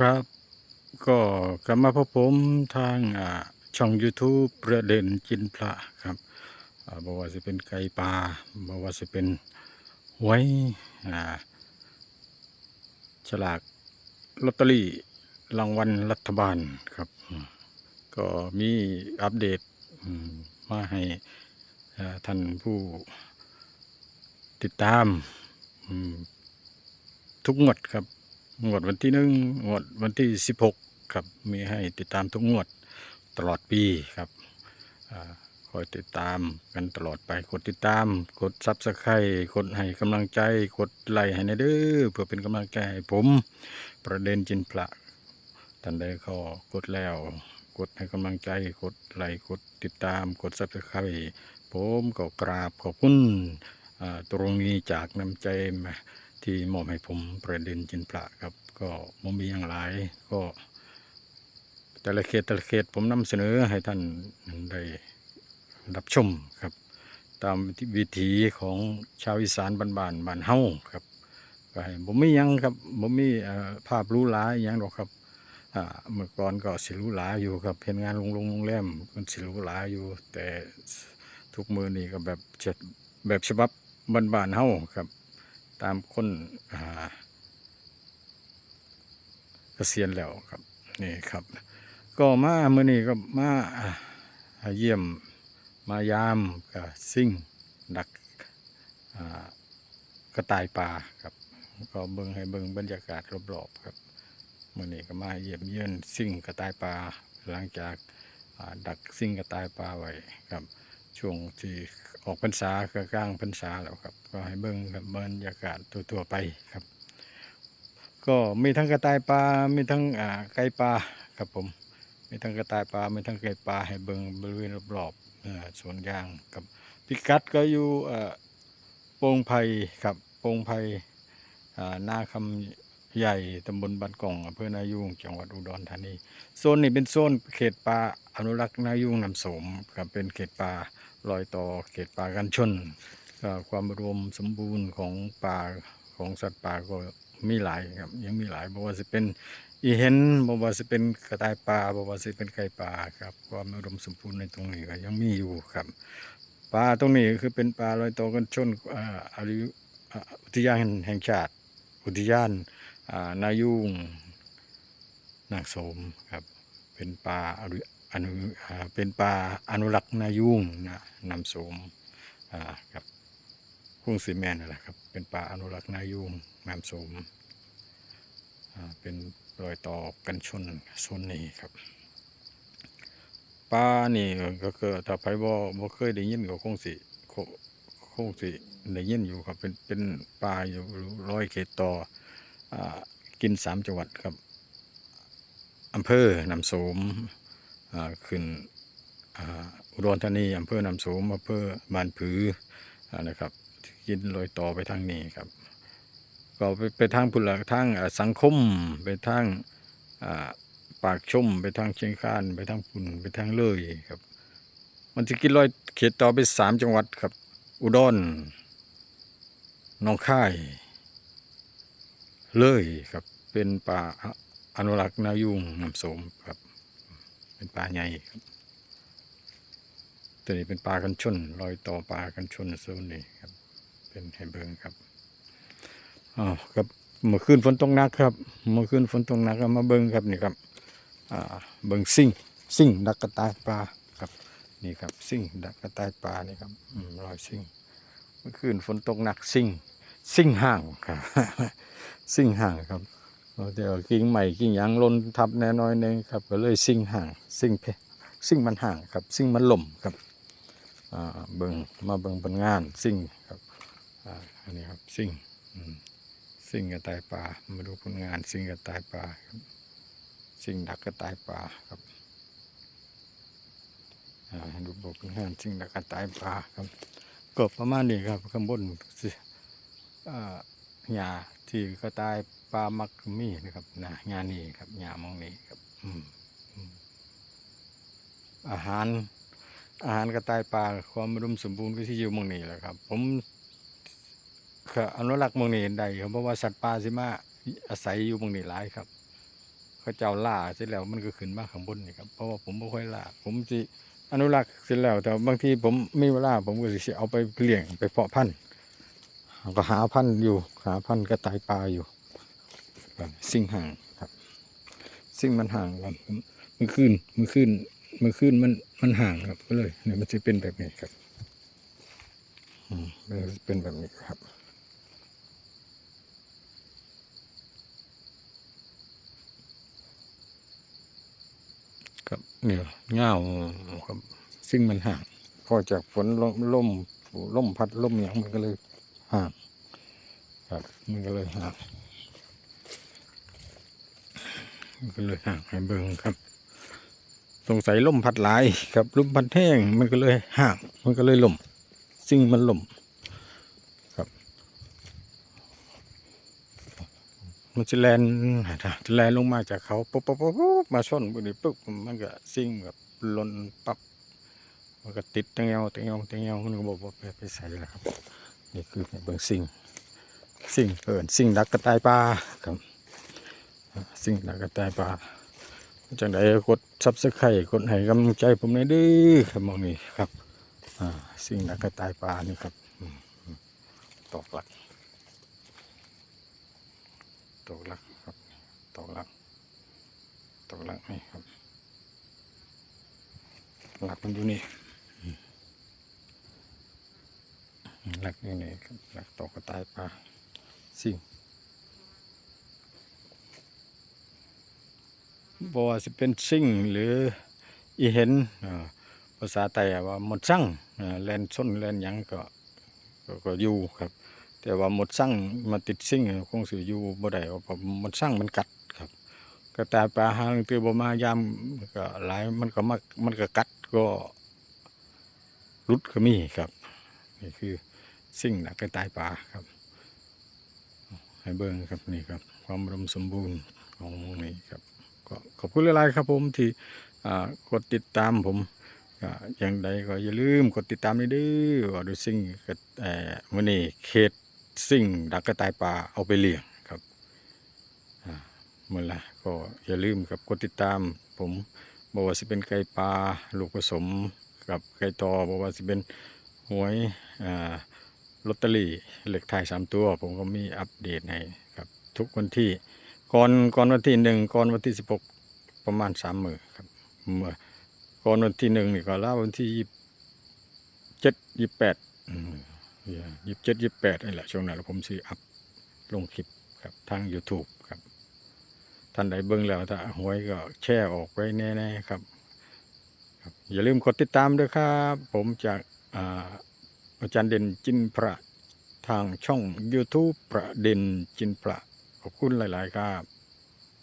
ครับ ก็กลับมาพบผมทางช่อง YouTube ประเด็นจินพระครับบอกว่าจะเป็นไก่ปลาบอกว่าจะเป็นหวยฉลากลอตเตอรี่รางวัลรัฐบาลครับ ก็มีอัปเดตมาให้ท่านผู้ติดตามอืมทุกงวดครับ งวดวันที่หนึ่งงวดวันที่สิบหกครับมีให้ติดตามทุกงวดตลอดปีครับอคอยติดตามกันตลอดไปกดติดตาม กดซับสไครต์กดให้กำลังใจ กดไลค์ให้ในเด้อเพื่อเป็นกำลังใจให้ผม ประเด็นจินพระท่านใดเขากดแล้ว กดให้กำลังใจ กดไลค์กดติดตาม กดซับสไครต์ผมก็กราบขอบคุณตรงนี้จากน้ำใจมา ที่มอบให้ผมประเด็นจินพระครับ ก็มมีอย่างหลายก็แต่ละเขตแต่ละเขตผมนำเสนอให้ท่านได้รับชมครับ ตามวิถีของชาวอีสานบ้านๆบ้านเฮาครับก็ให้ผมไมีหยังครับผมมีภาพรู้หลายอหยังดอกครับเมื่อก่อนก็สิรู้หลาอยู่ครับเห็นงานโรงโรงโรงแรมมันสิรู้หลาอยู่ แต่ทุกมือนี่ก็แบบเจ็ดแบบฉบับบ้านๆเฮาครับ ตามคนเกษียณแล้วครับนี่ครับ ก็มาเมื่อนี้ก็มาเยี่ยมมายามกับซิ่งดักกระต่ายป่าครับ ก็เบิ่งให้เบิ่งบรรยากาศรอบๆครับเมื่อนี้ก็มาเยี่ยมเยือนซิ่งกระต่ายป่าหลังจากดักซิ่งกระต่ายป่าไว้ครับ ช่วงที่ออกพรรษาก็กลางพรรษาแล้วครับ ก็ให้เบิ่งกับบรรยากาศทั่วๆไปครับ ก็มีทั้งกระต่ายปลา มีทั้งอ่าไก่ปลาครับผม มีทั้งกระต่ายปลา มีทั้งไก่ปลาให้เบิ่งบริเวณรอบๆสวนยางครับพิกัดก็อยู่โป่งไผ่ครับโป่งไผ่อ่าหน้าคำใหญ่ตำบลบ้านกล่องอำเภอนายุงจังหวัดอุดรธานีโซนนี้เป็นโซนเขตป่าอนุรักษ์นายุงนำสมครับเป็นเขตป่า รอยต่อเขตป่ากันชนความรวมสมบูรณ์ของป่าของสัตว์ป่าก็มีหลายครับยังมีหลายบอกว่าจะเป็นอีเห็นบอกว่าจะเป็นกระต่ายป่าบอกว่าจะเป็นไก่ป่าครับความอุดมสมบูรณ์ในตรงนี้ก็ยังมีอยู่ครับป่าตรงนี้คือเป็นป่ารอยต่อกันชนอ่าอายุอ่าอุทยานแห่งชาติ อุทยานนายุงนางโสมครับเป็นปลา อนุเป็นปลาอนุรักษ์นายุ่งนะนำโสมครับคุ้งสีแมนนั่นแหละครับ เป็นปลาอนุรักษ์นายุ่งนำโสมเป็นรอยต่อกันชนโซนนี้ครับปลานี่ก็คือถ้าไปบ่บ่เคยได้ยินก็คงสิคงคงสิได้ยินอยู่ครับ เป็นเป็นปลาอยู่ร้อยเขตต่ออกินสามจังหวัดครับอำเภอนำโสม ขึ้นอ่าอุดรธานีอำเภอนำโสมอำเภอบานผือนะครับกินลอยต่อไปทางนี้ครับ ก็ไปไปทางพุนละทางสังคมไปทางปากชมไปทางเชียงคานไปทางพุ่นไปทางเลยครับ มันจะกินลอยเขตต่อไปสามจังหวัดครับ อุดรหนองค่าย เลยครับเป็นป่าอนุรักษ์นายุงน้ำโสมครับ เป็นป่าใหญ่ครับ ตัวนี้เป็นป่ากันชนรอยต่อป่ากันชนโซนนี้ครับ เป็นไฮเบิงครับอ๋อครับเมื่อคืนฝนตกหนักครับเมื่อคืนฝนตกหนักก็มาเบิงครับนี่ครับอ่าเบิงซิ่งซิ่งดักกระต่ายปลาครับนี่ครับซิ่งดักกระต่ายปลานี่ครับอืมรอยซิ่งเมื่อคืนฝนตกหนักซิ่งซิ่งห่างครับ ซิ่งห่างครับ เดี๋ยวกิ่งใหม่กิ่งยางหลนทับแน่น้อยหนึงครับ ก็เลยซิ่งห่างซิ่งเพซิ่งมันห่างครับซิ่งมันหล่มครับเบิงมาเบิงผลงานซิ่งครับอันนี้ครับซิ่งอืมซิ่งกระต่ายป่ามาดูผลงานซิ่งกระต่ายป่าครับซิ่งดักกระต่ายป่าครับอ่าให้ดูผลงานซิ่งดักกระต่ายป่าครับก็ประมาณนี้ครับข้างบนอ่า หญ้าที่กระต่ายปลามักมีนะครับนะงานนี้ครับหญ้ามองนี้ครับอืมอาหารอาหารกระต่ายปลาความอุดมสมบูรณ์ก็ที่อยู่มองนี้แหละครับ ผมก็อนุรักษ์มองนี้ได้ครับเพราะว่าสัตว์ป่าสิมาอาศัยอยู่มองนี้หลายครับเขาเจ้าล่าเสร็จแล้วมันก็ขึ้นมาข้างบนนี่ครับเพราะว่าผมไม่ค่อยล่าผมสิอนุรักษ์เสร็จแล้วแต่บางทีผมไมีเวลาผมก็สิเอาไปเลี้ยงไปเพาะพันธุ์ ก็หาพันธุ์อยู่ หาพันธุ์กระต่ายปลาอยู่สิ่งห่างครับ สิ่งมันห่างกันมือขึ้นมือขึ้นมือขึ้นมันมันห่างครับก็เลยเนี่ยมันจะเป็นแบบนี้ครับอืมมันจะเป็นแบบนี้ครับครับเนี่ยเงาครับ ซึ่งมันห่างพอจากฝนลมลมลมพัดลมอย่างมันก็เลย ห่างครับมันก็เลยห่างมันก็เลยห่างให้เบิ่งครับสงสัยล่มพัดหลายครับล่มพัดแห้งมันก็เลยห่างมันก็เลยล่มสิ่งมันล่มครับ มันจะแลนจะแลนลงมาจากเขาปุ๊บปุ๊บปุ๊บมาชนบุนี้ปุ๊บมันก็ซิ่งแบบหล่นปั๊บมันก็ติดตังเงาตังเงาตังเงามันก็บอกว่าไปใส่แล้วครับ นี่คือเบิ่งซิ่งซิ่งเอินซิ่งดักกระต่ายปลาครับซิ่งดักกระต่ายปลาจังไดกดซับสไครต์กดให้กำลังใจผมหน่อยด้อครับมองนี่ครับอ่าซิ่งดักกระต่ายปลานี่ครับตอกหลักตกหลักครับตกหลักตกหลักนี่ครับหลักมันอยู่นี่อืม หลักอยู่นี่ครับหลักตกกระต่ายปลาสิ่งบว่าสิเป็นสิ่งหรืออีเห็นภาษาไทยว่าหมดสั่งอ่าแลนส้นแลนยังก็ก็ก็อยู่ครับ แต่ว่าหมดสั่งมาติดซิ่งคงสิออยู่บ่ได้เพราะหมดสั่งมันกัดครับกระต่ายปลาหางตัวบ่มายามก็หลายมันก็มักมันก็กัดก็รุดก็มีครับ นี่คือ สิ่งหนักกระต่ายปลาครับให้เบิ่งครับนี่ครับ ความอุดมสมบูรณ์ของมู่นี้ครับก็ขอบคุณหลายๆครับผมที่กดติดตามผมอย่างใดก็อย่าลืมกดติดตามด้วยด้อว่าดูสิ่งกระเอ่อมื้อนี้เขตสิ่งดักกระต่ายป่าเอาไปเลี้ยงครับอ่ามื้อละก็อย่าลืมครับกดติดตามผมบ่ว่าสิเป็นไก่ปลาลูกผสมกับไก่ตอบ่ว่าสิเป็นหวยอ่า ลอตเตอรี่เลขท้ายสามตัว ผมก็มีอัปเดตให้ครับ ทุกวันที่ก่อนก่อนวันที่หนึ่งก่อนวันที่สิบหกประมาณสามหมือครับเมื่อก่อนวันที่หนึ่งนี่ก็ล้ววันที่ยี่เจ็ดยี่แปดยี่เจ็ดยี่แปดนี่แหละช่วงนั้นผมซื้ออัพลงคลิปครับทาง YouTube ครับ ท่านใดเบิ่งแล้วถ้าหวยก็แช่ออกไว้แน่ๆครับครับ อย่าลืมกดติดตามด้วยครับ ผมจากอ่า อาจารย์เด่นจินพระทางช่อง YouTube ประเด็นจินพระขอบคุณหลาย ๆ ครับ